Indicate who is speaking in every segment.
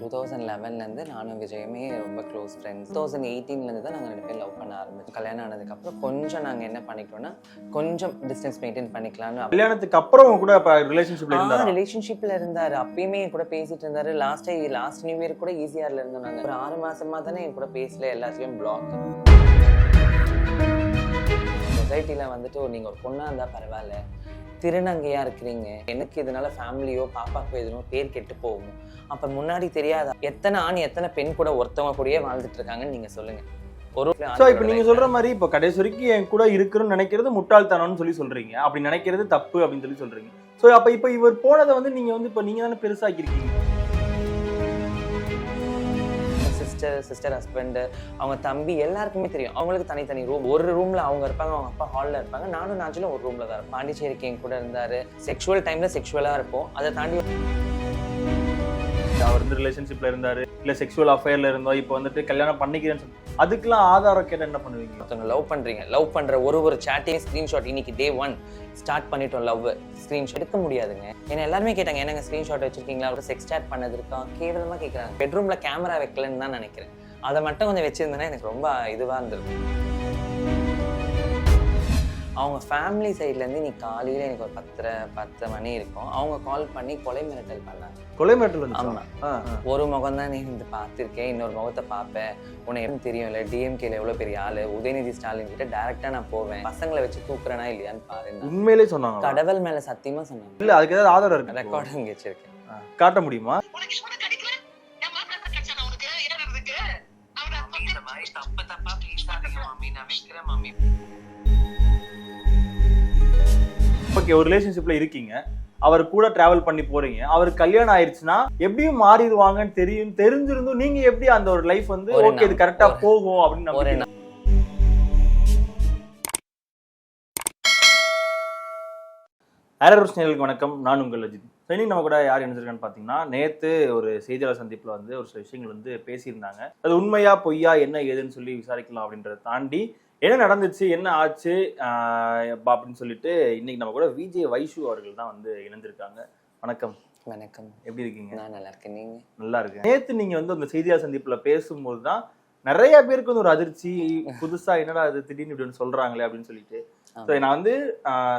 Speaker 1: Two thousand லெவன்லேருந்து நானும் விஜயமே ரொம்ப க்ளோஸ் ஃப்ரெண்ட்ஸ் டூ தௌசண்ட் எயிட்டீன்லேருந்து தான் நாங்கள் ரெண்டு பேரும் லவ் பண்ண ஆரம்பிச்சோம். கல்யாணம் ஆனதுக்கப்புறம் கொஞ்சம் நாங்கள் என்ன பண்ணிக்கிட்டோம்னா கொஞ்சம் டிஸ்டன்ஸ் மெயின்டைன் பண்ணிக்கலாம்னு
Speaker 2: கல்யாணத்துக்கு அப்புறம் கூட இப்ப ரிலேஷன்ஷிப்ல இருந்தாரா?
Speaker 1: ரிலேஷன்ஷிப்ல இருந்தாரு. அப்பயுமே என் கூட பேசிட்டு இருந்தாரு. லாஸ்ட் லாஸ்ட் நியூ இயர் கூட ஈஸியார்ல இருந்தோம் நாங்க. ஒரு ஆறு மாசமா தானே என் கூட பேசல. எல்லாத்துலயும் பிளாக் சொசைட்டில வந்துட்டு ஒரு நீங்க ஒரு பொண்ணா இருந்தா பரவாயில்ல. திருநங்கையா இருக்கிறீங்க. எனக்கு இதனால ஃபேமிலியோ பாப்பாக்கோ எதுவும் பேர் கெட்டு போகும். அப்ப முன்னாடி தெரியாதா? எத்தனை ஆண் எத்தனை பெண் கூட ஒருத்தவங்க கூடயே வாழ்ந்துட்டு இருக்காங்கன்னு நீங்க சொல்லுங்க. ஒரு
Speaker 2: சோ இப்போ நீங்க சொல்ற மாதிரி இப்போ கடைசி வரைக்கும் என் கூட இருக்குன்னு நினைக்கிறது முட்டாள்தனம்னு சொல்லி சொல்றீங்க. அப்படி நினைக்கிறது தப்பு அப்படின்னு சொல்லி சொல்றீங்க. சோ அப்ப இப்போ இவர் போனதை வந்து நீங்க வந்து இப்போ நீங்க தானே பெருசாக்கிருக்கீங்க
Speaker 1: சிஸ்டர் சிஸ்டர் ஹஸ்பண்ட் அவங்க தம்பி எல்லாருக்குமே தெரியும். அவங்களுக்கு தனித்தனி ரூம் ஒரு ரூம்ல அவங்க இருப்பாங்க அவங்க அப்பா ஹாலில் இருப்பாங்க. நானும் நாச்சிலும் ஒரு ரூம்ல தான் இருப்பேன். பாண்டிச்சேரிக்கு என் கூட இருந்தாரு. செக்ஷுவல் டைம்ல செக்ஷுவலா இருப்போம். அதை தாண்டி
Speaker 2: அவர் வந்து ரிலேஷன்ஷிப்ல இருந்தாரு. இல்ல செக்ஷுவல் அஃபேர்ல இருந்தோ இப்போ வந்துட்டு கல்யாணம் பண்ணிக்கிறேன்னு அதுக்கெல்லாம் ஆதாரம் கேட்ட என்ன பண்ணுவீங்க?
Speaker 1: ஒருத்தவங்க லவ் பண்றீங்க. லவ் பண்ற ஒரு ஒரு சாட்டையும் ஸ்கிரீன்ஷாட் இன்னைக்கு டே ஒன் ஸ்டார்ட் பண்ணிட்டோம் லவ் ஸ்கிரீன்ஷாட் எடுக்க முடியாதுங்க. ஏன்னா எல்லாருமே கேட்டாங்க என்னங்க ஸ்கிரீன்ஷாட் வச்சிருக்கீங்களா? ஒரு செக்ஸ் சாட் பண்ணது இருக்கா? கேவலமா கேட்குறாங்க பெட்ரூம்ல கேமரா வைக்கலன்னு தான் நினைக்கிறேன். அதை மட்டும் கொஞ்சம் வச்சிருந்தேன்னா எனக்கு ரொம்ப இதுவா இருந்திருக்கும். அவங்க ஃபேமிலி சைட்லேருந்து நீ காலையில் எனக்கு ஒரு பத்தரை பத்து மணி இருக்கும். அவங்க கால் பண்ணி கொலை மிரட்டல் பண்ணாங்க.
Speaker 2: கொலை மிரட்டல் வந்து
Speaker 1: ஆமா. ஒரு முகம் தான் நீ வந்து பார்த்துருக்கேன். இன்னொரு முகத்தை பார்ப்பேன். உனக்கு எப்படி தெரியும்ல? டிஎம்கேல எவ்வளோ பெரிய ஆளு? உதயநிதி ஸ்டாலின் கிட்ட டேரக்டா நான் போவேன். பசங்களை வச்சு தூக்குறேனா இல்லையான்னு பாருங்க.
Speaker 2: உண்மையிலே சொன்னாங்க
Speaker 1: கடவுள் மேல சத்தியமா சொன்னாங்க.
Speaker 2: இல்ல அதுக்கு ஏதாவது ஆதாரம் இருக்கு.
Speaker 1: ரெக்கார்டிங் வச்சிருக்கேன்.
Speaker 2: ஆ, காட்ட முடியுமா?
Speaker 3: தப்பு தப்பா பேசாதீங்க மம்மி நான் வைக்கிறேன் மம்மி
Speaker 2: ஓகே ஒரு ரிலேஷன்ஷிப்ல இருக்கீங்க அவர் கூட டிராவல் பண்ணி போறீங்க அவர் கல்யாணம் ஆயிருச்சுன்னா எப்படியும் மாறிடுவாங்கன்னு தெரியும் தெரிஞ்சிருந்தும் நீங்க எப்படி அந்த ஒரு லைஃப் வந்து ஓகே இது கரெக்டா போகும் அப்படின்னு ஏரர் சேனலுக்கு வணக்கம். நான் உங்கள் அஜித். இன்னைக்கு நம்ம கூட யார் இணைஞ்சிருக்கான்னு பார்த்தீங்கன்னா நேத்து ஒரு செய்தியாளர் சந்திப்புல வந்து ஒரு சில விஷயங்கள் வந்து பேசியிருந்தாங்க. அது உண்மையா பொய்யா என்ன ஏதுன்னு சொல்லி விசாரிக்கலாம் அப்படின்றத தாண்டி என்ன நடந்துச்சு என்ன ஆச்சு அப்படின்னு சொல்லிட்டு இன்னைக்கு நம்ம கூட விஜய் வைஷு அவர்கள் தான் வந்து இணைஞ்சிருக்காங்க வணக்கம்.
Speaker 1: வணக்கம்.
Speaker 2: எப்படி இருக்கீங்க?
Speaker 1: நான் நல்லா இருக்கேன். நீங்க?
Speaker 2: நல்லா இருக்கு நேத்து நீங்க வந்து அந்த செய்தியாளர் சந்திப்புல பேசும்போது தான் நிறைய பேருக்கு வந்து ஒரு அதிர்ச்சி புதுசா என்னடா அது திடீர்னு இப்படி சொல்றாங்களே அப்படின்னு சொல்லிட்டு. நான் வந்து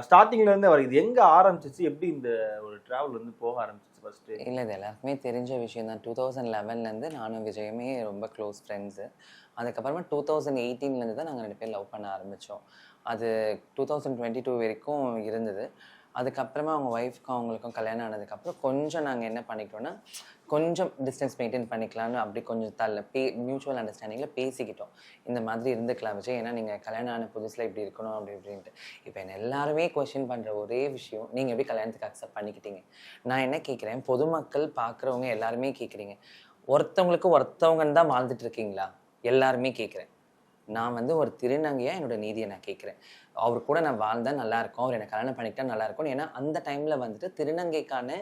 Speaker 2: ஸ்டார்டிங்ல இருந்து அவர் இது எங்க ஆரம்பிச்சிச்சு எப்படி இந்த ஒரு டிராவல் வந்து போக ஆரம்பிச்சிச்சு? ஃபர்ஸ்ட்
Speaker 1: இல்லை இது எல்லாருக்குமே தெரிஞ்ச விஷயம் தான் டூ தௌசண்ட் லெவன்லேருந்து நானும் விஜயமே ரொம்ப க்ளோஸ் ஃப்ரெண்ட்ஸு அதுக்கப்புறமா டூ தௌசண்ட் எயிட்டீன்லேருந்து தான் நாங்கள் ரெண்டு பேர் லவ் பண்ண ஆரம்பித்தோம் அது டூ தௌசண்ட் டுவெண்ட்டி டூ வரைக்கும் இருந்தது. அதுக்கப்புறமா அவங்க ஒய்ஃப்க்கும் அவங்களுக்கும் கல்யாணம் ஆனதுக்கப்புறம் கொஞ்சம் நாங்கள் என்ன பண்ணிக்கிட்டோன்னா கொஞ்சம் டிஸ்டன்ஸ் மெயின்டைன் பண்ணிக்கலாம்னு அப்படி கொஞ்சம் தள்ள பே மியூச்சுவல் அண்டர்ஸ்டாண்டிங்கில் பேசிக்கிட்டோம். இந்த மாதிரி இருந்துக்கலாம் விஜய். ஏன்னா நீங்கள் கல்யாணம் ஆன புதுசில் இப்படி இருக்கணும் அப்படி இப்படின்ட்டு. இப்போ என்ன எல்லாருமே கொஷின் பண்ணுற ஒரே விஷயம் நீங்கள் எப்படி கல்யாணத்துக்கு அக்செப்ட் பண்ணிக்கிட்டீங்க? நான் என்ன கேட்குறேன் பொதுமக்கள் பார்க்குறவங்க எல்லாருமே கேட்குறீங்க ஒருத்தவங்களுக்கு ஒருத்தவங்கன்னு தான் வாழ்ந்துட்டு இருக்கீங்களா? எல்லாருமே கேட்குறேன் நான் வந்து ஒரு திருநங்கையாக என்னோட நீதியை நான் கேட்குறேன். அவர் கூட நான் வாழ்ந்தால் நல்லா இருக்கும். அவர் என்னை கல்யாணம் பண்ணிக்கிட்டா நல்லா இருக்கும். ஏன்னா அந்த டைமில் வந்துட்டு திருநங்கைக்கான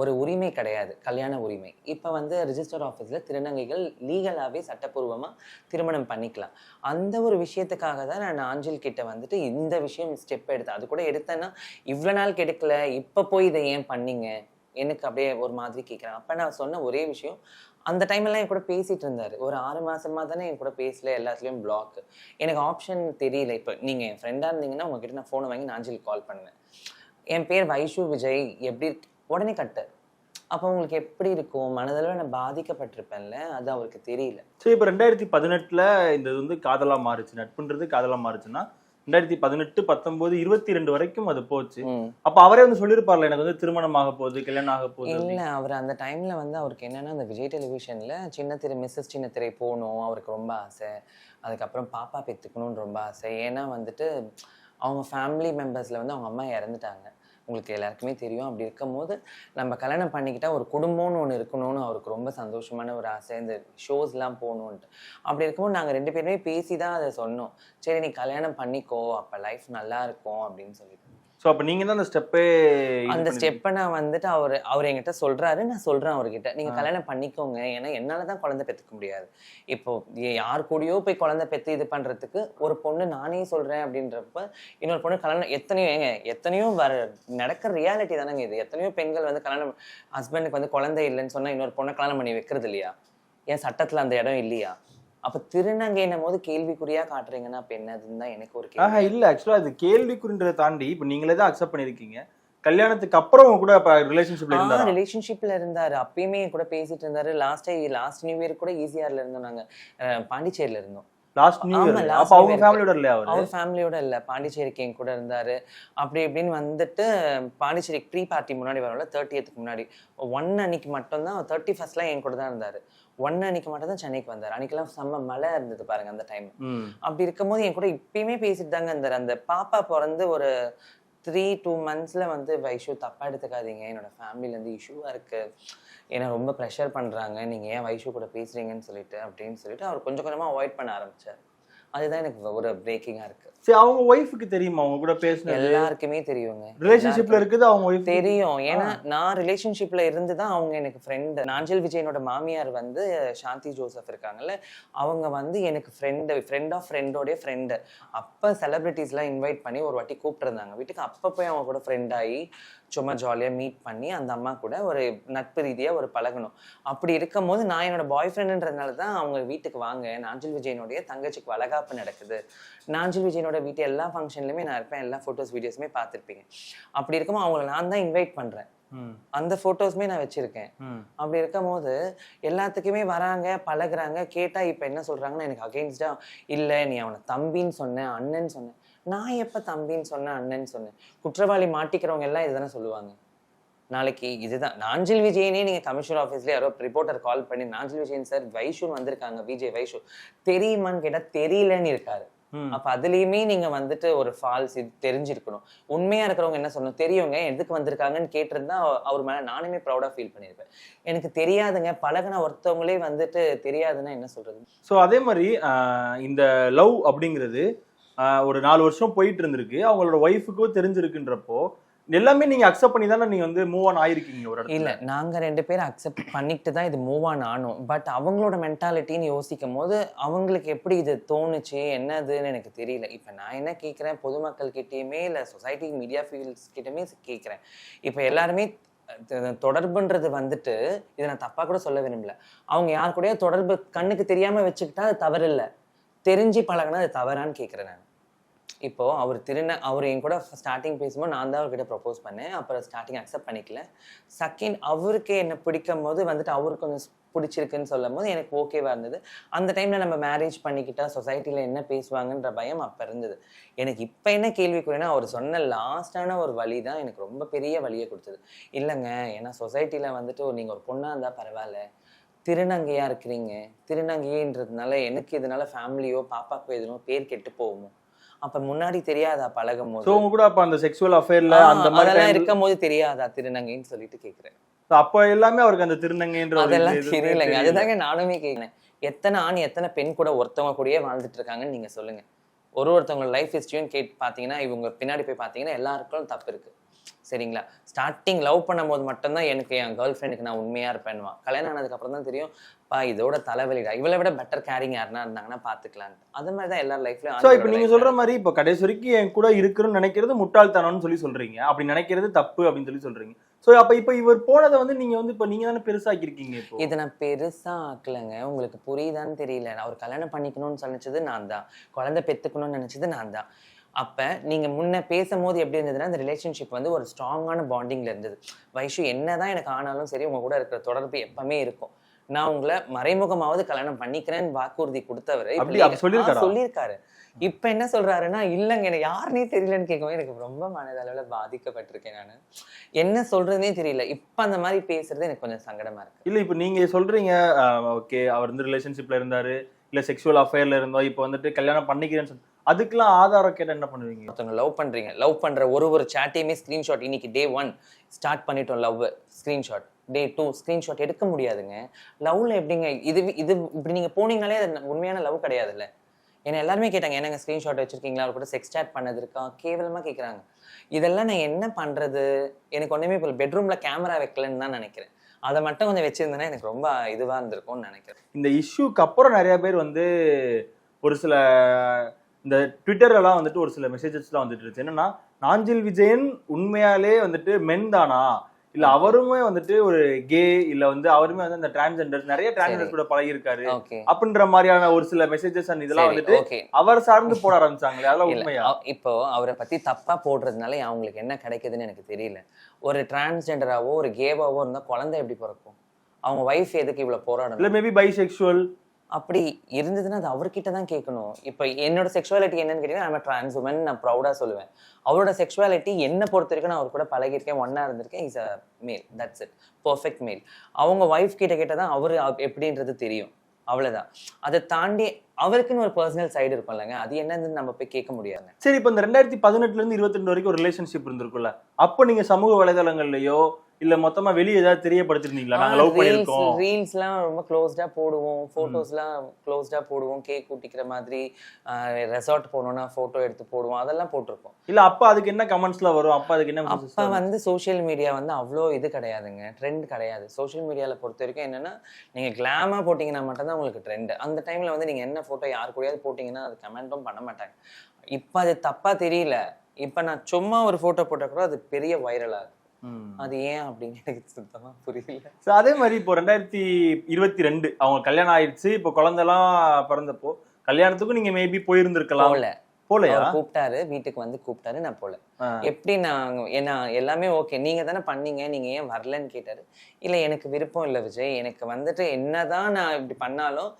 Speaker 1: ஒரு உரிமை கிடையாது. கல்யாண உரிமை. இப்போ வந்து ரிஜிஸ்டர் ஆஃபீஸில் திருநங்கைகள் லீகலாகவே சட்டப்பூர்வமாக திருமணம் பண்ணிக்கலாம். அந்த ஒரு விஷயத்துக்காக தான் நான் ஆஞ்சல் கிட்ட வந்துட்டு இந்த விஷயம் ஸ்டெப் எடுத்தேன். அது கூட எடுத்தேன்னா இவ்வளோ நாள் கெடுக்கல. இப்போ போய் இதை ஏன் பண்ணீங்க? எனக்கு அப்படியே ஒரு மாதிரி கேட்குறேன். அப்போ நான் சொன்ன ஒரே விஷயம் அந்த டைம்லாம் என் கூட பேசிட்டு இருந்தார். ஒரு ஆறு மாதமாக தானே என் கூட பேசல எல்லாத்துலேயும் பிளாக் எனக்கு ஆப்ஷன் தெரியல. இப்போ நீங்கள் என் ஃப்ரெண்டாக இருந்தீங்கன்னா உங்ககிட்ட நான் ஃபோனை வாங்கி நான் அஞ்சலி கால் பண்ணுவேன் என் பேர் வைஷு விஜய். எப்படி உடனே கட்டு அப்போ உங்களுக்கு எப்படி இருக்கும்? மனதளவில் நான் பாதிக்கப்பட்டிருப்பேன்ல அது அவருக்கு தெரியல.
Speaker 2: சரி இப்போ ரெண்டாயிரத்தி பதினெட்டில் இந்த இது வந்து காதலாக மாறுச்சு. நட்புன்றது காதலாக மாறுச்சுன்னா ரெண்டாயிரத்தி பதினெட்டு பத்தொன்பது இருபத்தி ரெண்டு வரைக்கும் அது போச்சு. அப்ப அவரே வந்து சொல்லியிருப்பார்ல எனக்கு வந்து திருமணம் ஆக போகுது கல்யாணம் ஆக போகுது
Speaker 1: இல்ல. அவர் அந்த டைம்ல வந்து அவருக்கு என்னன்னா அந்த விஜய் டெலிவிஷன்ல சின்ன திரை மிஸ்ஸஸ் சின்ன திரை போகணும் அவருக்கு ரொம்ப ஆசை. அதுக்கப்புறம் பாப்பா பெற்றுக்கணும்னு ரொம்ப ஆசை. ஏன்னா வந்துட்டு அவங்க ஃபேமிலி மெம்பர்ஸ்ல வந்து அவங்க அம்மா இறந்துட்டாங்க. உங்களுக்கு எல்லாருக்குமே தெரியும். அப்படி இருக்கும்போது நம்ம கல்யாணம் பண்ணிக்கிட்டால் ஒரு குடும்பம்னு ஒன்று இருக்கணும்னு அவருக்கு ரொம்ப சந்தோஷமான ஒரு ஆசை. இந்த ஷோஸ்லாம் போகணுன்ட்டு அப்படி இருக்கும்போது நாங்கள் ரெண்டு பேருமே பேசி தான் அதை சொன்னோம். சரி நீ கல்யாணம் பண்ணிக்கோ. அப்போ லைஃப் நல்லா இருக்கும் அப்படின்னு சொல்லிட்டு.
Speaker 2: ஸோ அப்போ நீங்க தான் அந்த ஸ்டெப்பே
Speaker 1: அந்த ஸ்டெப்பை நான் வந்துட்டு அவர் அவர் என்கிட்ட சொல்றாரு நான் சொல்றேன் அவர்கிட்ட. நீங்க கல்யாணம் பண்ணிக்கோங்க. ஏன்னா என்னால தான் குழந்தை பெற்றுக்க முடியாது. இப்போ யார் கூடயோ போய் குழந்தை பெற்று இது பண்றதுக்கு ஒரு பொண்ணு நானே சொல்றேன் அப்படின்றப்ப இன்னொரு பொண்ணு கல்யாணம் எத்தனையோ ஏங்க எத்தனையோ வர நடக்கிற ரியாலிட்டி தானங்க இது. எத்தனையோ பெண்கள் வந்து கல்யாணம் ஹஸ்பண்டுக்கு வந்து குழந்தை இல்லைன்னு சொன்னா இன்னொரு பொண்ணை கல்யாணம் பண்ணி வைக்கிறது இல்லையா? ஏன் சட்டத்துல அந்த இடம் இல்லையா? அப்ப திருநங்கைன்னும் போது கேள்விக்குறியா காட்டுறீங்கன்னா அப்ப என்னதுன்னு தான் எனக்கு ஒரு
Speaker 2: ஆஹா இல்ல ஆக்சுவலா அது கேள்விக்குறின்றதை தாண்டி இப்போ நீங்களே தான் அக்செப்ட் பண்ணிருக்கீங்க கல்யாணத்துக்கு அப்புறம் கூட ரிலேஷன்ஷிப்ல இருந்தாரா?
Speaker 1: ரிலேஷன்ஷிப்ல இருந்தாரு. அப்பயுமே கூட பேசிட்டு இருந்தாரு. லாஸ்ட் லாஸ்ட் நியூ இயர் கூட ஈஸியார்ல இருந்தோம் நாங்க. பாண்டிச்சேரியில இருந்தோம்.
Speaker 2: லாஸ்ட் நியூ இயர் அப்ப அவங்க. ஃபேமிலியோட அவரு?
Speaker 1: அவர் இல்ல. பாண்டிச்சேரிக்கு என் கூட இருந்தாரு. அப்படி இப்படின்னு வந்துட்டு பாண்டிச்சேரிக்கு ப்ரீ பார்ட்டி முன்னாடி வரும்ல தேர்ட்டியத்துக்கு முன்னாடி. ஒன் அன்னைக்கு மட்டும்தான் தேர்ட்டி ஃபர்ஸ்ட்லாம் என் கூட தான் இருந்தாரு. ஒன் அன்னைக்கு மட்டும் தான் சென்னைக்கு வந்தார். அன்னைக்கெல்லாம் செம்ம மழை இருந்தது பாருங்க அந்த டைம் அப்படி இருக்கும்போது என் கூட இப்பயுமே பேசிட்டு தாங்க இருந்தார். அந்த பாப்பா பிறந்து ஒரு த்ரீ டூ மந்த்ஸ்ல வந்து வைஷு தப்பா எடுத்துக்காதீங்க. என்னோட ஃபேமிலில இருந்து இஷ்யூவா இருக்கு. ஏன்னா ரொம்ப ப்ரெஷர் பண்றாங்க. நீங்க ஏன் வைஷு கூட பேசுறீங்கன்னு சொல்லிட்டு அப்படின்னு சொல்லிட்டு அவர் கொஞ்சம் கொஞ்சமா அவாய்ட் பண்ண ஆரம்பிச்சார். அதுதான் எனக்கு ஒரு பிரேக்கிங்கா இருக்கு.
Speaker 2: சரி அவங்க ஒய்ஃபுக்கு தெரியுமா? அவங்க கூட பேசினது?
Speaker 1: எல்லாருக்குமே தெரியுங்க.
Speaker 2: ரிலேஷன்ஷிப்ல இருக்குது அவங்க ஒய்ஃப்
Speaker 1: தெரியும். ஏன்னா நான் ரிலேஷன்ஷிப்ல இருந்து தான் அவங்க எனக்கு ஃப்ரெண்டு நாஞ்சல் விஜயனோட மாமியார் வந்து சாந்தி ஜோசப் இருக்காங்கல்ல அவங்க வந்து எனக்கு ஃப்ரெண்டு ஃப்ரெண்ட் ஆஃப் ஃப்ரெண்டோடைய ஃப்ரெண்டு அப்போ செலிபிரிட்டிஸ்லாம் இன்வைட் பண்ணி ஒரு வாட்டி கூப்பிட்டுருந்தாங்க. வீட்டுக்கு அப்போ போய் அவங்க கூட ஃப்ரெண்ட் ஆகி சும்மா ஜாலியாக மீட் பண்ணி அந்த அம்மா கூட ஒரு நட்பு ரீதியாக ஒரு பழகணும். அப்படி இருக்கும்போது நான் என்னோட பாய் ஃப்ரெண்டுன்றதுனால தான் அவங்க வீட்டுக்கு வாங்க. நாஞ்சல் விஜயனுடைய தங்கச்சிக்கு வளகாப்பு நடக்குது. நாஞ்சல் விஜயனோட வீட்டு எல்லா ஃபங்க்ஷன்லையுமே நான் இருப்பேன். எல்லா ஃபோட்டோஸ் வீடியோஸுமே பார்த்துருப்பீங்க. அப்படி இருக்கும்போது அவங்கள நான் தான் இன்வைட் பண்ணுறேன் அந்த ஃபோட்டோஸுமே நான் வச்சிருக்கேன். அப்படி இருக்கும்போது எல்லாத்துக்குமே வராங்க பழகுறாங்க. கேட்டா இப்ப என்ன சொல்றாங்கன்னா எனக்கு அகெயின்ஸ்டா இல்ல நீ அவனை தம்பின்னு சொன்ன அண்ணன் சொன்ன. நான் எப்ப தம்பின்னு சொன்னேன் அண்ணன் சொன்னேன். குற்றவாளி மாட்டிக்கிறவங்க எல்லாம் இதுதானே சொல்லுவாங்க. நாளைக்கு இதுதான். நாஞ்சில் விஜயனே நீங்க கமிஷனர் ஆஃபீஸ்ல யாரோ ரிப்போர்ட்டர் கால் பண்ணி நாஞ்சில் விஜயன் சார் வைஷுன்னு வந்திருக்காங்க விஜய் வைஷு. தெரியுமான்னு கேட்டா தெரியலன்னு இருக்காரு. அப்ப அதுலயுமே நீங்க வந்துட்டு ஒரு ஃபால்ஸ் இது தெரிஞ்சிருக்கணும். உண்மையா இருக்கிறவங்க என்ன சொல்லணும்? தெரியுங்க எதுக்கு வந்திருக்காங்கன்னு கேட்டிருந்தா அவ- அவர் மேல நானுமே ப்ரௌடா ஃபீல் பண்ணியிருப்பேன் எனக்கு தெரியாதுங்க பழகுன ஒருத்தவங்களே வந்துட்டு தெரியாதுன்னா என்ன சொல்றது?
Speaker 2: ஸோ அதே மாதிரி ஆஹ், இந்த லவ் அப்படிங்கிறது ஒரு நாலு வருஷம் போயிட்டு இருந்திருக்கு அவங்களோட ஒய்ஃபுக்கும் தெரிஞ்சிருக்குன்றப்போ எல்லாமே நீங்க அக்செப்ட் பண்ணி தானே நீங்க வந்து மூவ் ஆன் ஆயிருக்கீங்க ஒரு இடத்துல?
Speaker 1: இல்ல நாங்க ரெண்டு பேரும் அக்செப்ட் பண்ணிட்டு தான் இது மூவ் ஆன் ஆனோம். பட் அவங்களோட மென்டாலிட்டின்னு யோசிக்கும் போது அவங்களுக்கு எப்படி இது தோணுச்சு என்னதுன்னு எனக்கு தெரியல. இப்ப நான் என்ன கேட்குறேன் பொதுமக்கள் கிட்டயுமே இல்ல சொசைட்டி மீடியா ஃபீல்ட்ஸ் கிட்டயுமே கேட்குறேன் இப்ப எல்லாருமே தொடர்புன்றது வந்துட்டு இதை நான் தப்பா கூட சொல்ல விரும்பல. அவங்க யார் கூடயோ தொடர்பு கண்ணுக்கு தெரியாம வச்சுக்கிட்டா அது தவறு தெரிஞ்சு பழகினா அது தவறான்னு கேட்குறேன் நான். இப்போ அவர் திருந அவர் என் கூட ஸ்டார்டிங் பேசும்போது நான் தான் அவர்கிட்ட ப்ரப்போஸ் பண்ணேன். அப்புறம் ஸ்டார்டிங் அக்செப்ட் பண்ணிக்கல. செகண்ட் அவருக்கு என்ன பிடிக்கும் போது வந்துட்டு அவருக்கு கொஞ்சம் பிடிச்சிருக்குன்னு சொல்லும் போது எனக்கு ஓகேவா இருந்தது. அந்த டைம்ல நம்ம மேரேஜ் பண்ணிக்கிட்டா சொசைட்டில என்ன பேசுவாங்கன்ற பயம் அப்ப இருந்தது. எனக்கு இப்ப என்ன கேள்விக்குறினா அவர் சொன்ன லாஸ்டான ஒரு வழி தான் எனக்கு ரொம்ப பெரிய வழியை கொடுத்தது. இல்லைங்க ஏன்னா சொசைட்டில வந்துட்டு ஒரு நீங்க ஒரு பொண்ணா இருந்தா பரவாயில்ல. திருநங்கையா இருக்கிறீங்க. திருநங்கைன்றதுனால எனக்கு இதனால ஃபேமிலியோ பாப்பாக்கோ எதுனோ பேர் கெட்டு போகுமோ. அப்ப முன்னாடி தெரியாதா பழகும் போது
Speaker 2: உங்க கூட அப்ப அந்த செக்ஷுவல் அஃபேர்ல அந்த மாதிரி
Speaker 1: இருக்கும் போது தெரியாதா திருநங்கைன்னு சொல்லிட்டு கேக்குறேன்.
Speaker 2: அப்ப எல்லாமே அவருக்கு அந்த திருநங்கைன்ற
Speaker 1: அதெல்லாம் தெரியலங்க.
Speaker 2: தெரியல.
Speaker 1: அதுதாங்க நானுமே கேட்கிறேன் எத்தனை ஆண் எத்தனை பெண் கூட ஒருத்தவங்க கூடயே வாழ்ந்துட்டு இருக்காங்கன்னு நீங்க சொல்லுங்க. ஒரு ஒருத்தவங்க லைஃப் ஹிஸ்டரியும் கேட்டு பார்த்தீங்கன்னா இவங்க பின்னாடி போய் பார்த்தீங்கன்னா எல்லாருக்கும் தப்பு இருக்கு. சரிங்களா? ஸ்டார்டிங் லவ் பண்ணும்போது மட்டும்தான் எனக்கு என் கேர்ள் ஃப்ரெண்டுக்கு நான் உண்மையா இருப்பேன்வான் கல்யாணம் ஆனதுக்கு அப்புறம் தான் தெரியும் பா இதோட தலைவலிடா. இவளை விட பெட்டர் கேரிங் யாருன்னா இருந்தாங்கன்னா பாத்துக்கலாம் அது மாதிரி தான் எல்லார் லைஃப்லயும்
Speaker 2: ஸோ இப்போ நீங்க சொல்ற மாதிரி இப்போ கடைசி வரைக்கும் என் கூட இருக்குன்னு நினைக்கிறது முட்டாள்தனம்னு சொல்லி சொல்றீங்க. அப்படி நினைக்கிறது தப்பு அப்படின்னு சொல்லி சொல்றீங்க. ஸோ அப்ப இப்போ இவர் போனதை வந்து நீங்க வந்து இப்போ நீங்க தானே பெருசாக்கியிருக்கீங்க இப்போ?
Speaker 1: இதை நான் பெருசா ஆக்கலைங்க உங்களுக்கு புரியுதான்னு தெரியல. அவர் கல்யாணம் பண்ணிக்கணும்னு நினைச்சது நான் தான். குழந்தை பெத்துக்கணும்னு நினைச்சது நான் தான். அப்ப நீங்க முன்ன பேசும்போது எப்படி இருந்ததுன்னா அந்த ரிலேஷன்ஷிப் வந்து ஒரு ஸ்ட்ராங்கான பாண்டிங்ல இருந்தது. வைஷு என்னதான் எனக்கு ஆனாலும் சரி உங்க கூட இருக்கிற தொடர்பு எப்பவுமே இருக்கும். நான் உங்களை மறைமுகமாவது கல்யாணம் பண்ணிக்கிறேன்னு வாக்குறுதி கொடுத்தவர்.
Speaker 2: சொல்லியிருக்காரா?
Speaker 1: இப்ப என்ன சொல்றாருன்னா இல்லைங்க எனக்கு யாருனே தெரியலன்னு கேட்கவும் எனக்கு ரொம்ப மனதளவுல பாதிக்கப்பட்டிருக்கேன் நான். என்ன சொல்றதுனே தெரியல. இப்ப அந்த மாதிரி பேசுறது எனக்கு கொஞ்சம் சங்கடமா இருக்கு.
Speaker 2: இல்ல இப்போ நீங்க சொல்றீங்க ஓகே அவர் வந்து ரிலேஷன்ஷிப்ல இருந்தாரு இல்ல செக்ஷுவல் அஃபேர்ல இருந்தோம் இப்போ வந்துட்டு கல்யாணம் பண்ணிக்கிறேன்னு அதுக்கெல்லாம் ஆதாரம் கேட்டா என்ன பண்ணுவீங்க?
Speaker 1: ஒருத்தவங்க லவ் பண்றீங்க. லவ் பண்ற ஒரு ஒரு சாட்டையுமே ஸ்கிரீன்ஷாட் இன்னைக்கு டே ஒன் ஸ்டார்ட் பண்ணிட்டோம் love screenshot day two screenshot எடுக்க முடியாதுங்க. லவ்ல எப்படிங்க? இது இது இப்படி நீங்க போனீங்கனாலே அது உண்மையான லவ் கிடையாதுல்ல. என்ன எல்லாருமே கேட்டாங்க என்னங்க ஸ்க்ரீன்ஷாட் வச்சிருக்கீங்களா? கூட செக்ஸ் chat பண்ணது இருக்கா? கேவலமா கேக்குறாங்க. இதெல்லாம் நான் என்ன பண்றது? எனக்கு ஒண்ணுமே இப்போ பெட்ரூம்ல கேமரா வைக்கலன்னு தான் நினைக்கிறேன். அதை மட்டும் கொஞ்சம் வச்சிருந்தேன்னா எனக்கு ரொம்ப இதுவா இருந்திருக்கும்னு நினைக்கிறேன்.
Speaker 2: இந்த இஷ்யூக்கு அப்புறம் நிறைய பேர் வந்து ஒரு சில இந்த ட்விட்டர்லாம் வந்துட்டு ஒரு சில மெசேஜஸ்லாம் வந்துட்டு இருந்துச்சு என்னன்னா நாஞ்சில் விஜயன் உண்மையாலே வந்துட்டு மென் தானா? இல்ல அவருமே வந்துட்டு ஒரு கே இல்ல வந்து அவருமே வந்து அந்த டிரான்ஸ்ஜெண்டர் நிறைய டிரான்ஸ்ஜெண்டர் கூட பழகி இருக்காரு அப்படின்ற மாதிரியான ஒரு சில மெசேஜஸ் அண்ட் இதெல்லாம் வந்துட்டு அவர் சார்ந்து போட ஆரம்பிச்சாங்களே அதெல்லாம்
Speaker 1: இல்ல,
Speaker 2: உண்மையா?
Speaker 1: இப்போ அவரை பத்தி தப்பா போடுறதுனால அவங்களுக்கு என்ன கிடைக்குதுன்னு எனக்கு தெரியல. ஒரு டிரான்ஸ்ஜெண்டராவோ ஒரு கேவாவோ இருந்தா குழந்தை எப்படி பிறக்கும்? அவங்க வைஃப் எதுக்கு இவ்வளவு
Speaker 2: இல்ல
Speaker 1: போராடணும்
Speaker 2: மேபி பைசெக்சுவல்
Speaker 1: அப்படி இருந்ததுன்னா அது அவர்கிட்ட தான் கேட்கணும். இப்போ என்னோட செக்ஷுவாலிட்டி என்னன்னு கேட்டீங்கன்னா நம்ம டிரான்ஸ் உமன் நான் ப்ரௌடாக சொல்லுவேன். அவரோட செக்ஷுவாலிட்டி என்ன பொறுத்த வரைக்கும் நான் அவர் கூட பழகிருக்கேன் ஒன்னாக இருந்திருக்கேன். இஸ் அ மேல் தட்ஸ் இட் பர்ஃபெக்ட் மேல் அவங்க ஒய்ஃப் கிட்ட கேட்டால் தான் அவர் எப்படின்றது தெரியும். அவ்வளோதான் அதை தாண்டி அவருக்குன்னு ஒரு பர்சனல் சைடு இருக்கும்லங்க அது என்னன்னு நம்ம போய் கேட்க முடியாதுங்க.
Speaker 2: சரி இப்போ இந்த ரெண்டாயிரத்தி பதினெட்டுலேருந்து இருபத்தி ரெண்டு வரைக்கும் ஒரு ரிலேஷன்ஷிப் இருந்திருக்குல்ல அப்போ நீங்கள் சமூக வலைதளங்கள்லையோ இல்ல மொத்தமா வெளியே ஏதாவது தெரியப்படுத்திருந்தீங்களா? நாங்க லவ் பண்ணிருக்கோம்
Speaker 1: ரீல்ஸ்லாம் ரொம்ப க்ளோஸ்டா போடுவோம். ஃபோட்டோஸ்லாம் க்ளோஸ்டா போடுவோம். கேக் ஊட்டிக்கிற மாதிரி ரெசார்ட் போனோம்னா ஃபோட்டோ எடுத்து போடுவோம். அதெல்லாம் போட்டிருப்போம்
Speaker 2: இல்ல அப்ப அதுக்கு என்ன கமெண்ட்ஸ்ல வரும்? அப்ப அதுக்கு என்ன
Speaker 1: அப்ப? வந்து சோஷியல் மீடியா வந்து அவ்வளோ இது கிடையாதுங்க. ட்ரெண்ட் கிடையாது. சோஷியல் மீடியால பொறுத்த வரைக்கும் என்னன்னா நீங்க கிளாமா போட்டீங்கன்னா மட்டும்தான் உங்களுக்கு ட்ரெண்ட் அந்த டைம்ல வந்து நீங்க என்ன போட்டோ யார் கூடயாவது போட்டீங்கன்னா அது கமெண்ட்டும் பண்ண மாட்டாங்க. இப்ப அது தப்பா தெரியல. இப்ப நான் சும்மா ஒரு போட்டோ போட்டா கூட அது பெரிய வைரல் ஆகுது.
Speaker 2: ம்.
Speaker 1: அது ஏன் அப்படின்னு எனக்கு சுத்தமா புரியல.
Speaker 2: So, அதே மாதிரி இப்போ ரெண்டாயிரத்தி இருபத்தி ரெண்டு அவங்க கல்யாணம் ஆயிடுச்சு. இப்போ குழந்தைலாம் பிறந்தப்போ கல்யாணத்துக்கும் நீங்க மேபி போயிருந்திருக்கலாம்.
Speaker 1: போல.
Speaker 2: போலையா?
Speaker 1: கூப்பிட்டாரு வீட்டுக்கு வந்து கூப்பிட்டாரு நான் போல. எப்படி நான் ஏன்னா எல்லாமே ஓகே நீங்க தானே பண்ணீங்க நீங்க ஏன் வரலன்னு கேட்டாரு. இல்ல எனக்கு விருப்பம் இல்லை விஜய். எனக்கு வந்துட்டு என்னதான் நான் இப்படி பண்ணாலும்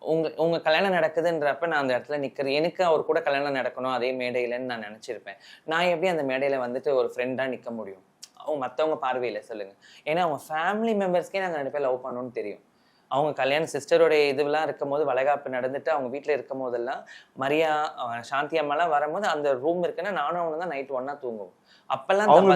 Speaker 1: உங்க உங்க கல்யாணம் நடக்குதுன்றப்ப நான் அந்த இடத்துல நிக்கிறேன். எனக்கு அவர் கூட கல்யாணம் நடக்கணும் அதே மேடையிலன்னு நான் நினைச்சிருப்பேன். நான் எப்படி அந்த மேடையில வந்துட்டு ஒரு ஃப்ரெண்டா நிக்க முடியும்? அவங்க மத்தவங்க பார்வையில சொல்லுங்க. ஏன்னா அவங்க ஃபேமிலி மெம்பர்ஸ்க்கே நாங்க ரெண்டு பேர் லவ் பண்ணணும்னு தெரியும். அவங்க கல்யாணம் சிஸ்டரோட இதுவெல்லாம் இருக்கும் போது வளைகாப்பு நடந்துட்டு அவங்க வீட்ல இருக்கும் போதெல்லாம் மரியா சாந்தி அம்மாலாம் வரும்போது அந்த ரூம் இருக்குன்னா நானும் அவங்க தான் நைட் ஒண்ணா தூங்குவோம். அப்பெல்லாம்
Speaker 2: அவங்க?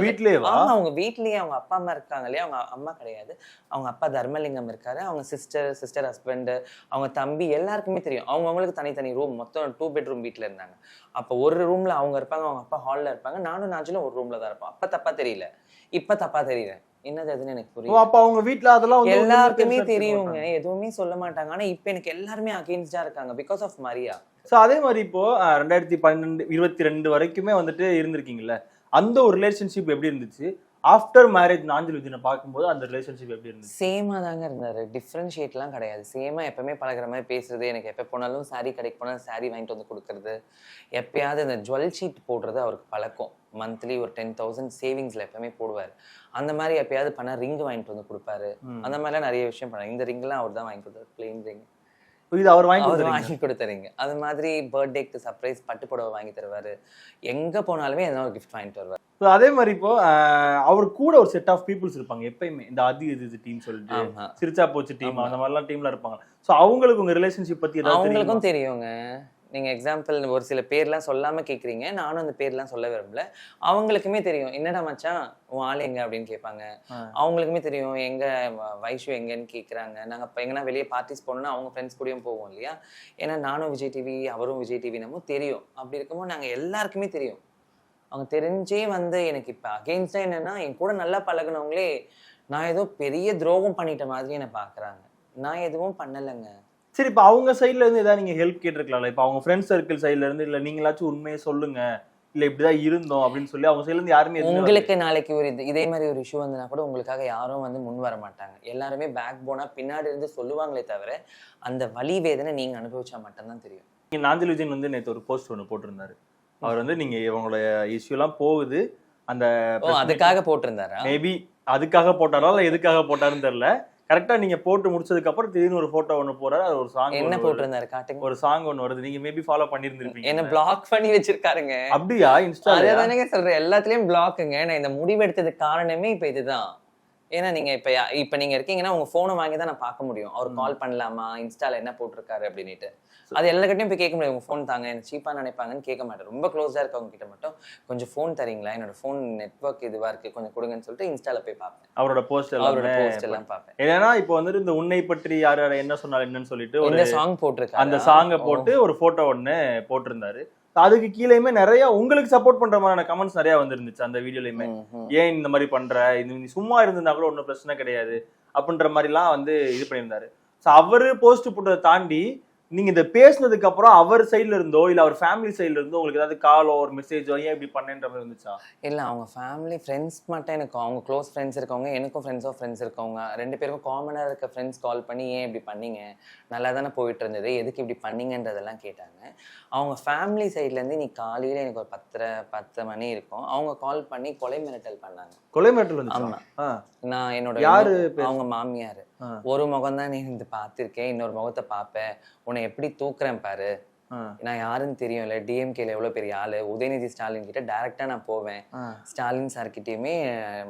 Speaker 1: ஆமா அவங்க வீட்லயே அவங்க அப்பா அம்மா இருக்காங்க இல்லையா? அவங்க அம்மா கிடையாது. அவங்க அப்பா தர்மலிங்கம் இருக்காரு. அவங்க சிஸ்டர் சிஸ்டர் ஹஸ்பண்ட் அவங்க தம்பி எல்லாருக்குமே தெரியும். அவங்க அவங்களுக்கு தனித்தனி ரூம் மொத்தம் டூ பெட்ரூம் வீட்ல இருந்தாங்க. அப்போ ஒரு ரூம்ல அவங்க இருப்பாங்க அவங்க அப்பா ஹால்ல இருப்பாங்க. நானும் நாஜிலும் ஒரு ரூம்ல தான் இருப்போம். அப்ப தப்பா தெரியல. இப்ப தப்பா தெரியல என்னது அதுன்னு எனக்கு
Speaker 2: ஓ,
Speaker 1: புரியல
Speaker 2: அப்ப அவங்க வீட்ல அதெல்லாம்
Speaker 1: எல்லாருக்குமே தெரியுங்க எதுவுமே சொல்ல மாட்டாங்க. ஆனா இப்ப எனக்கு எல்லாருமே அகேன்ஸ்டா இருக்காங்க பிகாஸ் ஆஃப் மரியா.
Speaker 2: ஸோ அதே மாதிரி இப்போ ரெண்டாயிரத்தி பன்னெண்டு இருபத்தி ரெண்டு வரைக்குமே வந்துட்டு இருந்திருக்கீங்கல்ல? அந்த ஒரு ரிலேஷன்ஷிப் எப்படி இருந்துச்சு? ஆஃப்டர் மேரேஜ் நாஞ்சல் விஜயனை பார்க்கும்போது அந்த ரிலேஷன்ஷிப் எப்படி இருந்துச்சு?
Speaker 1: சேமா தாங்க இருந்தாரு. டிஃப்ரென்ஷியேட்லாம் கிடையாது. சேமா எப்பவுமே பழகுற மாதிரி பேசுறது எனக்கு எப்போ போனாலும் saree கடைக்கு போனாலும் saree வாங்கிட்டு வந்து கொடுக்கறது. எப்பயாவது இந்த ஜுவல் ஷீட் போடுறது அவருக்கு பழக்கம். மந்த்லி ஒரு டென் தௌசண்ட் சேவிங்ஸ்ல எப்பவுமே போடுவார். அந்த மாதிரி எப்பயாவது பண்ணா ரிங் வாங்கிட்டு வந்து கொடுப்பாரு. அந்த மாதிரிலாம் நிறைய விஷயம் பண்ணாரு. இந்த ரிங்லாம் அவர் தான் வாங்கி கொடுத்தாரு பிளெயின் ரிங்
Speaker 2: இது அவர் வாங்கி
Speaker 1: அவர்
Speaker 2: கொடுத்துறீங்க
Speaker 1: வாங்கி கொடுத்தாருங்க அது மாதிரி பர்த்டேக்கு சர்ப்ரைஸ் பட்டு புடவை வாங்கி தருவாரு. எங்க போனாலுமே எதனா ஒரு கிஃப்ட் வாங்கிட்டு வருவார்.
Speaker 2: So, அதே மாதிரி இப்போ அவர் கூட ஒரு செட் ஆஃப் பீப்புள்ஸ் இருப்பாங்க எப்பயுமே. இந்த அது இது இது டீம் சொல்லிட்டு சிரிச்சா போச்சு டீம். அந்த மாதிரிலாம் டீம்ல இருப்பாங்க. சோ அவங்களுக்கு உங்க ரிலேஷன்ஷிப் பத்தி?
Speaker 1: அவங்களுக்கும் தெரியுங்க. நீங்க எக்ஸாம்பிள் ஒரு சில பேர்லாம் சொல்லாம கேக்குறீங்க. நானும் அந்த பேர்லாம் சொல்ல விரும்பல. அவங்களுக்குமே தெரியும். என்னடா மச்சான் உன் ஆள் எங்க? அப்படின்னு கேட்பாங்க. அவங்களுக்குமே தெரியும் எங்க வ- வைஷு எங்கன்னு கேக்குறாங்க. நாங்க இப்ப எங்கன்னா வெளியே பார்ட்டிஸ் போனோம்னா அவங்க ஃப்ரெண்ட்ஸ் கூடயும் போவோம் இல்லையா? ஏன்னா நானும் விஜய் டிவி அவரும் விஜய் டிவி நம்ம தெரியும். அப்படி இருக்கும்போது நாங்க எல்லாருக்குமே தெரியும். அவங்க தெரிஞ்சே வந்து எனக்கு இப்ப அகெயின்ஸ்டா என்னன்னா என் கூட நல்லா பழகுனவங்களே நான் ஏதோ பெரிய துரோகம் பண்ணிட்ட மாதிரி என்னை பாக்குறாங்க. நான் எதுவும் பண்ணலைங்க.
Speaker 2: சரி இப்போ அவங்க சைடுல இருந்து ஏதாவது நீங்க ஹெல்ப் கேட்டிருக்கலாம்ல? இப்போ அவங்க ஃப்ரெண்ட் சர்க்கிள் சைடுல இருந்து இல்ல நீங்களாச்சும் உண்மையை சொல்லுங்க. இல்ல இப்படிதான் இருந்தோம் அப்படின்னு சொல்லி அவங்க சைடுல இருந்து யாருமே.
Speaker 1: உங்களுக்கு நாளைக்கு ஒரு இது- இதே மாதிரி ஒரு இஷ்யூ வந்தனா கூட உங்களுக்காக யாரும் வந்து முன் வர மாட்டாங்க. எல்லாருமே பேக் போனா பின்னாடி இருந்து சொல்லுவாங்களே தவிர அந்த வலி வேதனை நீங்க அனுபவிச்சா மட்டும்தான் தெரியும்.
Speaker 2: நாஞ்சல் விஜயன் வந்து நேத்து ஒரு போஸ்ட் ஒன்று போட்டிருந்தாரு. அவர் வந்து நீங்க இவங்களுடைய இஷ்யூ எல்லாம் போகுது. அந்த
Speaker 1: அதுக்காக போட்டிருந்தாரா?
Speaker 2: மேபி அதுக்காக போட்டாரா இல்ல எதுக்காக போட்டாருன்னு தெரியல. கரெக்டா நீங்க போட்டு முடிச்சதுக்கு அப்புறம் திடீர்னு ஒரு போட்டோ ஒண்ணு போறாரு. அது ஒரு சாங்
Speaker 1: என்ன போட்டிருந்தாரு? காட்டுங்க.
Speaker 2: ஒரு சாங் ஒண்ணு வருது. நீங்க மேபி ஃபாலோ பண்ணிருந்திருப்பீங்க.
Speaker 1: என்ன பிளாக் பண்ணி வச்சிருக்காருங்க.
Speaker 2: அப்படியா? இன்ஸ்டா
Speaker 1: அதே தானேங்க சொல்றேன். எல்லாத்துலயும் பிளாக்குங்க நான் இந்த முடிவு எடுத்ததுக்கு காரணமே இப்ப இதுதான். ஏன்னா நீங்க இப்ப இப்ப நீங்க இருக்கீங்கன்னா உங்க போனை வாங்கி தான் நான் பார்க்க முடியும். அவர் கால் பண்ணலாமா? இன்ஸ்டால என்ன போட்டிருக்காரு அப்படின்னுட்டு. அது எல்லார்கிட்டயும் போய் கேட்க முடியாது. உங்க ஃபோன் தாங்க. எனக்கு சீப்பா நினைப்பாங்கன்னு கேட்க மாட்டேன் ரொம்ப க்ளோஸா இருக்கவங்க கிட்ட மட்டும் கொஞ்சம் ஃபோன் தரீங்களா? என்னோட ஃபோன் நெட்வொர்க் இதுவா இருக்கு. கொஞ்சம் கொடுங்கன்னு சொல்லிட்டு இன்ஸ்டால போய் பார்ப்பேன்.
Speaker 2: அவரோட போஸ்ட்
Speaker 1: அவரோட
Speaker 2: எல்லாமே
Speaker 1: போஸ்ட் எல்லாம் பார்ப்பேன்.
Speaker 2: ஏன்னா இப்போ வந்துட்டு இந்த உன்னை பற்றி யார் யார் என்ன சொன்னாலும் என்னன்னு சொல்லிட்டு ஒரு
Speaker 1: சாங் போட்டிருக்காரு?
Speaker 2: அந்த சாங்கை போட்டு ஒரு போட்டோ ஒண்ணு போட்டிருந்தாரு. அதுக்கு கீழேயுமே நிறைய உங்களுக்கு சப்போர்ட் பண்ற மாதிரியான கமெண்ட்ஸ் நிறைய வந்துருந்துச்சு அந்த வீடியோலயுமே. ஏன் இந்த மாதிரி பண்ற? இது நீ சும்மா இருந்திருந்தா கூட ஒன்றும் பிரச்சனை கிடையாது. அப்படின்ற மாதிரிலாம் வந்து இது பண்ணியிருந்தாரு. ஸோ அவரு போஸ்ட் போட்டதை தாண்டி நீங்க இதை பேசுனதுக்கு அப்புறம் அவர் சைடுல இருந்தோ இல்ல அவர் ஃபேமிலி சைடுல இருந்தோ உங்களுக்கு ஏதாவது காலோ ஒரு மெசேஜோ ஏன் இப்படி பண்ணேன்ற மாதிரி இருந்துச்சா
Speaker 1: இல்ல அவங்க ஃபேமிலி ஃப்ரெண்ட்ஸ் மட்டும் எனக்கு அவங்க க்ளோஸ் ஃப்ரெண்ட்ஸ் இருக்கவங்க எனக்கும் ஃப்ரெண்ட்ஸோ ஃப்ரெண்ட்ஸ் இருக்கவங்க. ரெண்டு பேருக்கும் காமனா இருக்க ஃப்ரெண்ட்ஸ் கால் பண்ணி ஏன் இப்படி பண்ணீங்க? நல்லா தானே போயிட்டு இருந்தது. எதுக்கு இப்படி பண்ணீங்கன்றதெல்லாம் கேட்டாங்க. அவங்க ஃபேமிலி சைட்லேருந்து நீ காலையில எனக்கு ஒரு பத்தரை பத்து மணி இருக்கும். அவங்க கால் பண்ணி கொலை மிரட்டல் பண்ணாங்க.
Speaker 2: கொலை மிரட்டல்
Speaker 1: ஆமா. நான் என்னோட
Speaker 2: யாரு
Speaker 1: அவங்க மாமியார். ஒரு முகம் தான் நீ இந்த பார்த்திருக்கேன் இன்னொரு முகத்தை பார்ப்பேன் உன்னை எப்படி தூக்குறேன் பாரு. நான் யாருன்னு தெரியும்ல டிஎம்கேல எவ்வளவு பெரிய ஆளு? உதயநிதி ஸ்டாலின் கிட்ட டைரக்டா நான் போவேன். ஸ்டாலின் சார் கிட்டயுமே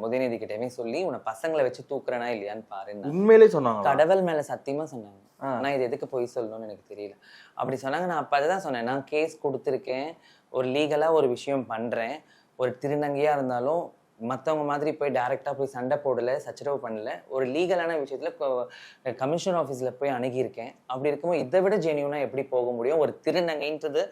Speaker 1: உதயநிதி கிட்டயுமே சொல்லி உன்னை பசங்களை வச்சு தூக்குறேனா இல்லையான்னு பாருங்க
Speaker 2: உண்மையிலே சொன்னாங்க
Speaker 1: கடவுள் மேல சத்தியமா சொன்னாங்க. ஆனா இது எதுக்கு போய் சொல்லணும்னு எனக்கு தெரியல. அப்படி சொன்னாங்க நான் அப்ப அதுதான் சொன்னேன். நான் கேஸ் கொடுத்துருக்கேன். ஒரு லீகலா ஒரு விஷயம் பண்றேன். ஒரு திருநங்கையா இருந்தாலும் மத்தவங்க மாதிரி போய் டைரக்டா போய் சண்டை போடல சச்சரவு பண்ணல. ஒரு லீகலான விஷயத்துல கமிஷனர் ஆஃபீஸ்ல போய் அணுகியிருக்கேன். அப்படி இருக்கும்போது இதை விட ஜெனியூனா எப்படி போக முடியும்? ஒரு திருநங்கைன்றது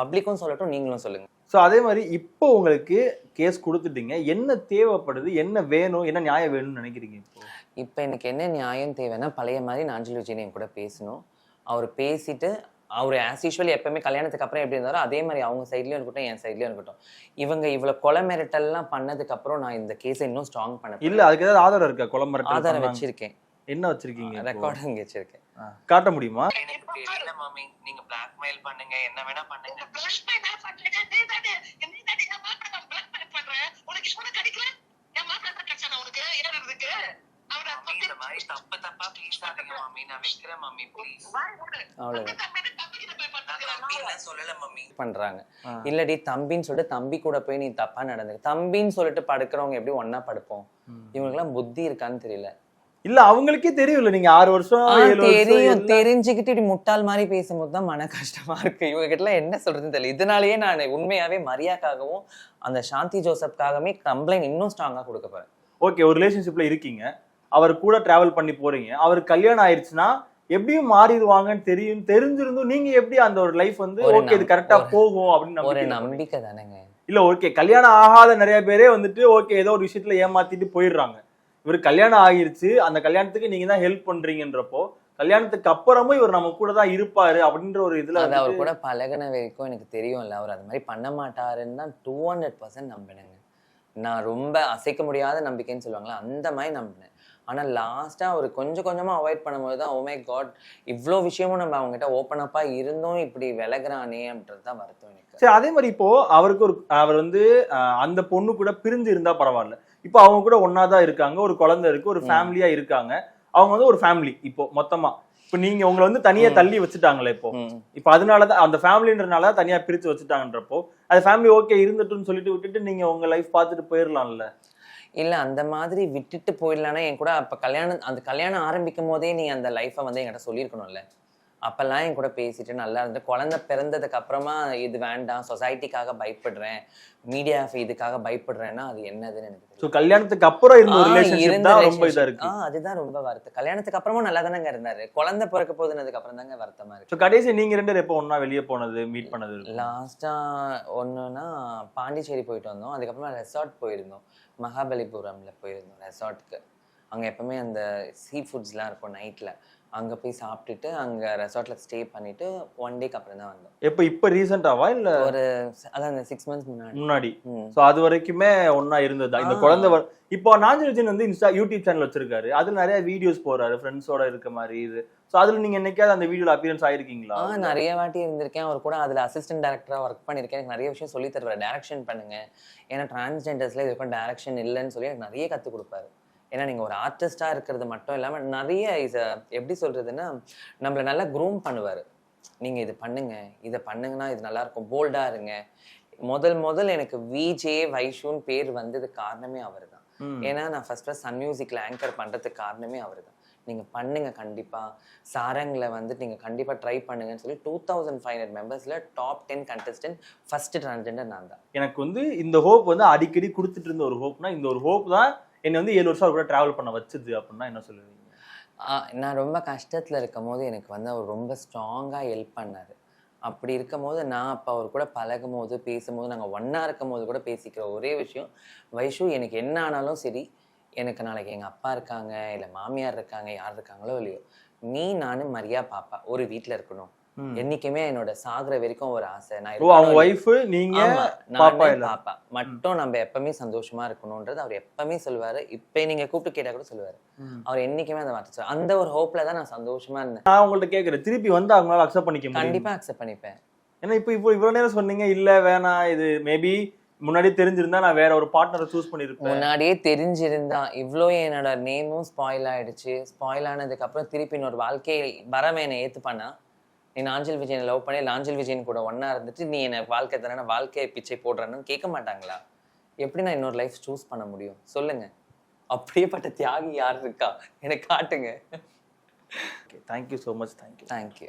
Speaker 1: பப்ளிக்கும் சொல்லட்டும் நீங்களும் சொல்லுங்க.
Speaker 2: ஸோ அதே மாதிரி இப்போ உங்களுக்கு கேஸ் கொடுத்துட்டீங்க. என்ன தேவைப்படுது? என்ன வேணும்? என்ன நியாயம் வேணும்னு நினைக்கிறீங்க இப்போ?
Speaker 1: இப்போ எனக்கு என்ன நியாயம் தேவைன்னா பழைய மாதிரி நாஞ்சல் விஜயன் என் கூட பேசணும். அவர் பேசிட்டு அவர் ஆஸ் யூஷுவல் எப்பவுமே கல்யாணத்துக்கு அப்புறம் எப்படி இருந்தாரோ அதே மாதிரி அவங்க சைட்லயும் இருக்கட்டும் என் சைட்லயும் இருக்கட்டும் இவங்க இவ்வளவு கொலை மிரட்டல்லாம் பண்ணதுக்கு அப்புறம் நான் இந்த கேஸை இன்னும் ஸ்ட்ராங் பண்ண
Speaker 2: இல்ல அதுக்கு ஏதாவது ஆதாரம் இருக்கா கொலை மிரட்டல்
Speaker 1: ஆதாரம்? வச்சிருக்கேன்
Speaker 2: என்ன வச்சிருக்கீங்க?
Speaker 1: ரெக்கார்டிங் வச்சிருக்கேன்.
Speaker 2: காட்ட முடியுமா
Speaker 3: எனக்கு தெரியல மாமி நீங்க பிளாக்மெயில் பண்ணுங்க என்ன வேணா பண்ணுங்க.
Speaker 4: உனக்கு இவனை கிடைக்கல? என் மாப்பிள்ளை தான் கிடைச்சானா உனக்கு? ஏறுறதுக்கு? அவனை
Speaker 1: பண்றாங்க. இல்லடி தம்பின்னு சொல்லிட்டு தம்பி கூட போய் நீ தப்பா நடந்து தம்பின்னு சொல்லிட்டு படுக்கிறவங்க எப்படி ஒண்ணா படுப்போம்? இவங்களுக்குலாம் புத்தி இருக்கான்னு தெரியல.
Speaker 2: இல்ல அவங்களுக்கே தெரியும்ல நீங்க ஆறு வருஷம்
Speaker 1: தெரியும்
Speaker 2: எல்லாம்
Speaker 1: தெரிஞ்சுக்கிட்டு இப்படி முட்டாள் மாதிரி பேசும்போது தான் மன கஷ்டமா இருக்கு. இவங்க கிட்ட எல்லாம் என்ன சொல்றதுன்னு தெரியல. இதனாலேயே நான் உண்மையாவே மரியாக்காகவும் அந்த சாந்தி ஜோசப்காகவே கம்ப்ளைண்ட் இன்னும் ஸ்ட்ராங்கா கொடுக்க போறேன்.
Speaker 2: ஓகே ஒரு ரிலேஷன்ஷிப்ல இருக்கீங்க. அவர் கூட டிராவல் பண்ணி போறீங்க. அவர் கல்யாணம் ஆயிருச்சுன்னா எப்படியும் மாறிடுவாங்கன்னு தெரியும் தெரிஞ்சிருந்தும் நீங்க எப்படி அந்த ஒரு லைஃப் வந்து ஓகே இது கரெக்டா போகும் அப்படின்னு.
Speaker 1: நம்பிக்கை தானேங்க.
Speaker 2: இல்ல ஓகே கல்யாணம் ஆகாத நிறைய பேரே வந்துட்டு ஓகே ஏதோ ஒரு விஷயத்துல ஏமாத்திட்டு போயிடுறாங்க. இவர் கல்யாணம் ஆகிருச்சு அந்த கல்யாணத்துக்கு நீங்க தான் ஹெல்ப் பண்றீங்கன்றப்போ கல்யாணத்துக்கு அப்புறமும் இவர் நம்ம கூட தான் இருப்பாரு அப்படின்ற ஒரு இதுல
Speaker 1: அது அவர் கூட பழகுன வரைக்கும் எனக்கு தெரியும்ல அவர் அது மாதிரி பண்ண மாட்டாருன்னு தான் டூ ஹண்ட்ரட் பர்சன்ட் நம்பினேங்க. நான் ரொம்ப அசைக்க முடியாத நம்பிக்கைன்னு சொல்லுவாங்களா அந்த மாதிரி நம்பினேன். ஆனா லாஸ்டா அவர் கொஞ்சம் கொஞ்சமா அவாய்ட் பண்ணும்போது தான் ஓமே காட் இவ்வளோ விஷயமும் நம்ம அவங்ககிட்ட ஓப்பன் அப்பா இருந்தும் இப்படி விலகுறானே அப்படின்றது தான் வருத்தம் எனக்கு
Speaker 2: சரி அதே மாதிரி இப்போ அவருக்கு ஒரு அவர் வந்து அந்த பொண்ணு கூட பிரிஞ்சு இருந்தா பரவாயில்ல இப்போ அவங்க கூட ஒன்னாதான் இருக்காங்க ஒரு குழந்தை இருக்கு ஒரு. ஃபேமிலியா இருக்காங்க அவங்க வந்து ஒரு ஃபேமிலி இப்போ மொத்தமா இப்போ நீங்க உங்களை வந்து தனியா. தள்ளி வச்சுட்டாங்களே இப்போ. இப்போ அதனாலதான் அந்த ஃபேமிலின்றனால தனியா பிரிச்சு வச்சுட்டாங்கன்றப்போ அது ஃபேமிலி ஓகே இருந்துட்டுன்னு சொல்லிட்டு விட்டுட்டு நீங்க உங்க லைஃப் பார்த்துட்டு போயிடலாம்ல
Speaker 1: இல்லை அந்த மாதிரி விட்டுட்டு போயிடலான்னா என் கூட அப்போ கல்யாணம் அந்த கல்யாணம் ஆரம்பிக்கும் போதே நீ அந்த லைஃப்பை வந்து என்கிட்ட சொல்லியிருக்கணும்ல? அப்பெல்லாம் என் கூட பேசிட்டு நல்லா இருந்துட்டு குழந்தை பிறந்ததுக்கு அப்புறமா இது வேண்டாம் சொசைட்டிக்காக பயப்படுறேன் மீடியா இதுக்காக பயப்படுறேன்னா அது என்னதுன்னு எனக்கு
Speaker 2: ஸோ. கல்யாணத்துக்கு அப்புறம் இருந்த ஒரு
Speaker 1: ஆ,
Speaker 2: ரிலேஷன்ஷிப்
Speaker 1: இருந்த
Speaker 2: தான் ரொம்ப இதா
Speaker 1: relationship.
Speaker 2: இருக்கு.
Speaker 1: ஆ, அதுதான் ரொம்ப வருத்தம். கல்யாணத்துக்கு அப்புறமும் நல்லா தானங்க இருந்தாரு. குழந்தை பிறக்க போதுனதுக்கு அப்புறம் தாங்க வருத்தமா இருக்கு.
Speaker 2: ஸோ கடைசி நீங்க ரெண்டு பேரும் எப்போ ஒண்ணா வெளியே போனது மீட் பண்ணது?
Speaker 1: லாஸ்டா ஒண்ணுன்னா பாண்டிச்சேரி போயிட்டு வந்தோம். அதுக்கப்புறமா ரெசார்ட் போயிருந்தோம். மகாபலிபுரம்ல போயிருந்தோம் ரெசார்ட்க்கு அங்க எப்பவுமே அந்த சீ ஃபுட்ஸ்லாம் இருக்கும் நைட்ல அங்க போய் சாப்பிட்டுட்டு அங்க ரெசார்ட்ல ஸ்டே பண்ணிட்டு ஒன் டேக்கு அப்புறம் தான் வந்தோம்.
Speaker 2: எப்போ இப்போ ரீசெண்டாவா இல்ல?
Speaker 1: ஒரு அதான் அந்த சிக்ஸ் மந்த்ஸ் முன்னாடி.
Speaker 2: முன்னாடி. ஸோ அது வரைக்குமே ஒண்ணா இருந்ததா? இந்த. குழந்தை இப்போ நாஞ்சலிஜன் வந்து இன்ஸ்டா யூடியூப் சேனல் வச்சிருக்காரு. அதுல நிறைய வீடியோஸ் போறாரு ஃப்ரெண்ட்ஸோட இருக்க மாதிரி இது. ஸோ அதுல நீங்க என்னைக்காவது அந்த வீடியோல அப்பியரன்ஸ் ஆயிருக்கீங்களா?
Speaker 1: ஆ நிறைய வாட்டி இருந்திருக்கேன். அவர் கூட அதுல அசிஸ்டன்ட் டேரக்டரா ஒர்க் பண்ணியிருக்கேன். எனக்கு நிறைய விஷயம் சொல்லி தருவார். டைரக்ஷன் பண்ணுங்க. ஏன்னா டிரான்ஸ்ஜெண்டர்ஸ்ல இது வரைக்கும் டைரக்ஷன் இல்லைன்னு சொல்லி எனக்கு நிறைய கற்றுக் கொடுப்பாரு. ஏன்னா நீங்க ஒரு ஆர்டிஸ்டா இருக்கிறது மட்டும் இல்லாம நிறைய இஸ் எப்படி சொல்றதுன்னா நம்மள நல்லா க்ரூம் பண்ணுவாரு. நீங்க இது பண்ணுங்க. இதை பண்ணுங்கன்னா இது நல்லா இருக்கும். போல்டா இருங்க. முதல் முதல் எனக்கு விஜே வைஷுன்னு பேர் வந்தது காரணமே அவர் தான். ஏன்னா நான் ஃபர்ஸ்ட் ஃபர்ஸ்ட் சன் மியூசிக்ல ஆங்கர் பண்றதுக்கு காரணமே அவர் தான் நீங்க பண்ணுங்க கண்டிப்பா. சாரங்ல வந்து நீங்க கண்டிப்பா ட்ரை பண்ணுங்கன்னு சொல்லி two thousand five hundred மெம்பர்ஸ்ல top ten contestant first transgender நான் தான்
Speaker 2: எனக்கு வந்து இந்த ஹோப் வந்து அடிக்கடி கொடுத்துட்டு இருந்த ஒரு ஹோப்னா இந்த ஒரு ஹோப் தான் என்னை வந்து ஏழு வருஷம் கூட ட்ராவல் பண்ண வச்சது அப்படின்னா என்ன சொல்லுவீங்க?
Speaker 1: நான் ரொம்ப கஷ்டத்தில் இருக்கும் போது எனக்கு வந்து அவர் ரொம்ப ஸ்ட்ராங்காக ஹெல்ப் பண்ணார். அப்படி இருக்கும் போது நான் அப்போ அவர் கூட பழகும் போது பேசும்போது நாங்கள் ஒன்றா இருக்கும் போது கூட பேசிக்கிற ஒரே விஷயம் வைஷு எனக்கு என்ன ஆனாலும் சரி எனக்கு நாளைக்கு எங்கள் அப்பா இருக்காங்க இல்லை மாமியார் இருக்காங்க யார் இருக்காங்களோ இல்லையோ நீ நானும் மரியா பாப்பா ஒரு வீட்டில் இருக்கணும். என்னைக்குமே என்னோட சாகுற வரைக்கும் ஒரு ஆசை. நான்
Speaker 2: அவங்க ஒய்ஃப் நீங்க பாப்பா
Speaker 1: பாப்பா. மட்டும் நம்ம எப்பவுமே சந்தோஷமா இருக்கணும்ன்றது அவர் எப்பவுமே சொல்லுவாரு. இப்ப நீங்க கூப்பிட்டு கேட்டா கூட சொல்லுவாரு. அவர் என்னைக்குமே அந்த வார்த்தை சொல்லுவாரு. அந்த ஒரு ஹோப்ல தான் நான் சந்தோஷமா இருந்தேன்.
Speaker 2: நான் உங்கள்ட்ட கேக்குறேன். திருப்பி வந்து அவங்களால அக்செப்ட் பண்ணிக்க
Speaker 1: கண்டிப்பா அக்செப்ட் பண்ணிப்பேன்.
Speaker 2: ஏன்னா இப்போ இப்போ இவ்வளவு நேரம் சொன்னீங்க இல்ல வேணாம் இது மேபி முன்னாடியே தெரிஞ்சிருந்தா நான் வேற ஒரு பார்ட்னரை சூஸ் பண்ணிருப்பேன்.
Speaker 1: முன்னாடியே தெரிஞ்சிருந்தா இவ்ளோ என்னோட நேமும் ஸ்பாயில் ஆயிடுச்சு. ஸ்பாயில் ஆனதுக்கு அப்புறம் திருப்பி இன்னொரு வாழ்க்கையை வரவன் என்னை ஏத்துப்பானா? நீ நாஞ்சல் விஜயனை லவ் பண்ணி லாஞ்சல் விஜயன் கூட ஒண்ணா இருந்துட்டு நீ என்ன வாழ்க்கை தானே வாழ்க்கையை பிச்சை போடுறேன்னு கேட்க மாட்டாங்களா? எப்படி நான் இன்னொரு லைஃப் சூஸ் பண்ண முடியும்? சொல்லுங்க. அப்படியேப்பட்ட தியாகி யார் இருக்கா? எனக்கு காட்டுங்க.
Speaker 2: Thank you so much thank you
Speaker 1: thank you